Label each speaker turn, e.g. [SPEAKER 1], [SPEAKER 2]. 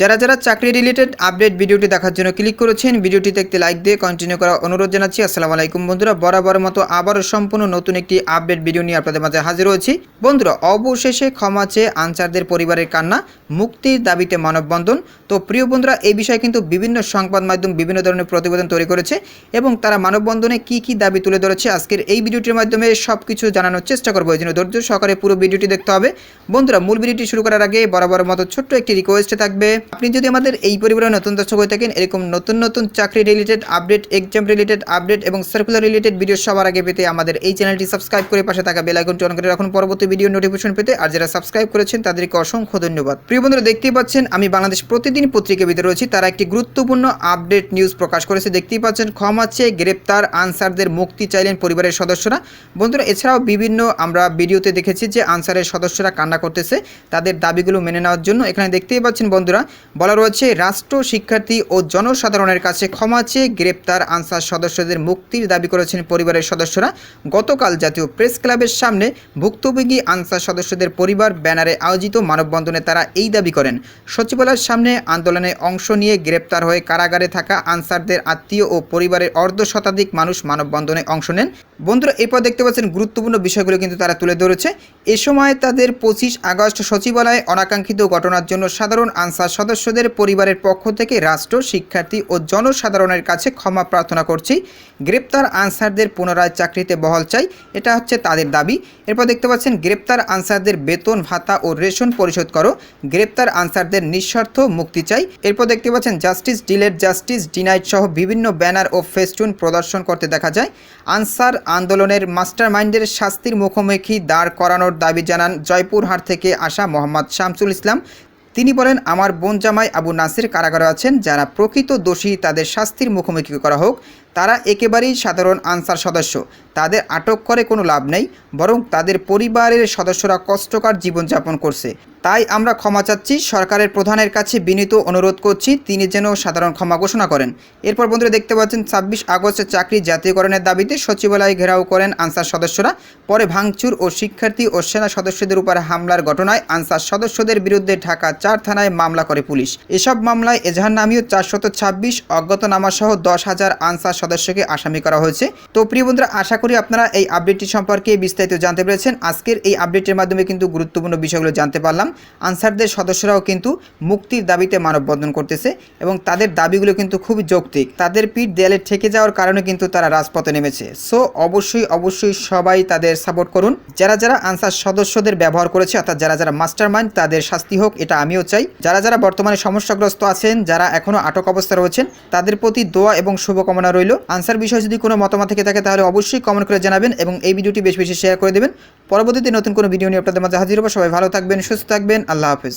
[SPEAKER 1] যারা যারা চাকরি রিলেটেড আপডেট ভিডিওটি দেখার জন্য ক্লিক করেছেন ভিডিওটি দেখতে লাইক দিয়ে কন্টিনিউ করা অনুরোধ জানাচ্ছি। আসসালামু আলাইকুম বন্ধুরা বরাবর মতো আবারও সম্পূর্ণ নতুন একটি আপডেট ভিডিও নিয়ে আপনাদের মাঝে হাজির হয়েছি। বন্ধুরা, অবশেষে ক্ষমা চেয়ে আনসারদের পরিবারের কান্না, মুক্তির দাবিতে মানববন্ধন। তো প্রিয় বন্ধুরা এই বিষয়ে কিন্তু বিভিন্ন সংবাদ মাধ্যম বিভিন্ন ধরনের প্রতিবেদন তৈরি করেছে এবং তারা মানববন্ধনে কি কি দাবি তুলে ধরেছে আজকের এই ভিডিওটির মাধ্যমে সব কিছু জানানোর চেষ্টা করব। এই জন্য ধৈর্য সহকারে পুরো ভিডিওটি দেখতে হবে। বন্ধুরা, মূল ভিডিওটি শুরু করার আগে বরাবর মতো ছোট্ট একটি রিকোয়েস্ট থাকবে। আপনি যদি আমাদের এই পরিবারে নতুন দর্শক হয়ে থাকেন, এরকম নতুন নতুন চাকরি related update exam related update এবং সার্কুলার রিলেটেড ভিডিও সবার আগে পেতে আমাদের এই চ্যানেলটি সাবস্ক্রাইব করে পাশে থাকা বেল আইকনটি অন করে রাখুন। পরবর্তী ভিডিও নোটিফিকেশন পেতে আর যারা সাবস্ক্রাইব করেছেন, তাদেরকে অসংখ্য ধন্যবাদ। প্রিয় বন্ধুরা, দেখতেই পাচ্ছেন, আমি বাংলাদেশ প্রতিদিন পত্রিকা ভিতরে রয়েছি। তারা একটি গুরুত্বপূর্ণ আপডেট নিউজ প্রকাশ করেছে। দেখতেই পাচ্ছেন, ক্ষমা চেয়ে গ্রেপ্তার আনসারদের মুক্তি চাইলেন পরিবারের সদস্যরা। বন্ধুরা, এছাড়াও বিভিন্ন আমরা ভিডিওতে দেখেছি যে আনসারের সদস্যরা কান্না করতেছে। তাদের দাবিগুলো মেনে নেওয়ার জন্য এখানে দেখতেই পাচ্ছেন, বন্ধুরা বলা রয়েছে, রাষ্ট্র, শিক্ষার্থী ও জনসাধারণের কাছে ক্ষমা চেয়ে গ্রেপ্তার আনসার সদস্যদের মুক্তির দাবি করেছেন পরিবারের সদস্যরা। গতকাল জাতীয় প্রেস ক্লাবের সামনে ভুক্তভোগী আনসার সদস্যদের পরিবার ব্যানারে আয়োজিত মানববন্ধনে তারা এই দাবি করেন। সচিবালয়ের সামনে আন্দোলনে অংশ নিয়ে গ্রেপ্তার হয়ে কারাগারে থাকা আনসারদের আত্মীয় ও পরিবারের অর্ধ শতাধিক মানুষ মানববন্ধনে অংশ নেন। বন্ধুরা, এরপর দেখতে পাচ্ছেন গুরুত্বপূর্ণ বিষয়গুলো কিন্তু তারা তুলে ধরেছে। এ সময় তাদের পঁচিশ আগস্ট সচিবালয়ে অনাকাঙ্ক্ষিত ঘটনার জন্য সাধারণ আনসার সদস্যদের পরিবারের পক্ষ থেকে রাষ্ট্র, শিক্ষার্থী ও জনসাধারণের কাছে ক্ষমা প্রার্থনা করছি। গ্রেপ্তার আনসারদের পুনরায় চাকরিতে বহল চাই, এটা হচ্ছে তাদের দাবি। এরপর দেখতে পাচ্ছেন, গ্রেপ্তার আনসারদের বেতন, ভাতা ও রেশন পরিশোধ করো। গ্রেপ্তার আনসারদের নিঃস্বার্থ মুক্তি চাই। এরপর দেখতে পাচ্ছেন, জাস্টিস ডিলেট জাস্টিস ডিনাইট সহ বিভিন্ন ব্যানার ও ফেস্টুন প্রদর্শন করতে দেখা যায়। আনসার আন্দোলনের মাস্টার মাইন্ডের শাস্তির মুখোমুখি দাঁড় করানোর দাবি জানান জয়পুরহাট থেকে আসা মোহাম্মদ শামসুল ইসলাম। তিনি বলেন, আমার বোন জামাই আবু নাসির কারাগারে আছেন, যারা প্রকৃত দোষী, তাদের শাস্তির মুখোমুখি করা হোক। তারা একেবারেই সাধারণ আনসার সদস্য। তাদের আটক করে কোনো লাভ নেই, বরং তাদের পরিবারের সদস্যরা কষ্টকর জীবনযাপন করছে। তাই আমরা ক্ষমা চাচ্ছি, সরকারের প্রধানের কাছে বিনীত অনুরোধ করছি, তিনি যেন সাধারণ ক্ষমা ঘোষণা করেন। এরপর বন্ধুরা দেখতে পাচ্ছেন, ছাব্বিশ আগস্টে চাকরি জাতীয়করণের দাবিতে সচিবালয় ঘেরাও করেন আনসার সদস্যরা। পরে ভাঙচুর ও শিক্ষার্থী ও সেনা সদস্যদের উপর হামলার ঘটনায় আনসার সদস্যদের বিরুদ্ধে ঢাকা চার থানায় মামলা করে পুলিশ। এসব মামলায় এজাহার নামীয় চারশত ছাব্বিশ অজ্ঞাতনামা সহ দশ হাজার আনসার সদস্যকে আসামি করা হয়েছে। তো প্রিয় বন্ধুরা, আশা করি আপনারা এই আপডেটটি সম্পর্কে বিস্তারিত জানতে পেরেছেন। আজকের এই আপডেটের মাধ্যমে কিন্তু গুরুত্বপূর্ণ বিষয়গুলো জানতে পারলাম। আনসারদের সদস্যরাও কিন্তু মুক্তির দাবিতে মানববন্ধন করতেছে এবং তাদের দাবিগুলো কিন্তু খুবই যৌক্তিক। তাদের পিঠ দেয়ালে ঠেকে যাওয়ার কারণে কিন্তু তারা রাজপথে নেমেছে। সো অবশ্যই অবশ্যই সবাই তাদের সাপোর্ট করুন। যারা যারা আনসার সদস্যদের ব্যবহার করেছে, অর্থাৎ যারা যারা মাস্টার মাইন্ড তাদের শাস্তি হোক, এটা আমিও চাই। যারা যারা বর্তমানে সমস্যাগ্রস্ত আছেন, যারা এখনও আটক অবস্থা রয়েছেন, তাদের প্রতি দোয়া এবং শুভকামনা রইল। আনসার বিষয়ে যদি কোনো মতামত থেকে থাকে তাহলে অবশ্যই কমেন্ট করে জানাবেন এবং এই ভিডিওটি বেশ বেশি শেয়ার করে দেবেন। পরবর্তীতে নতুন কোনো ভিডিও নিয়ে আপনাদের মাঝে হাজির হব। সবাই ভালো থাকবেন, সুস্থ থাকবেন। আল্লাহ হাফেজ।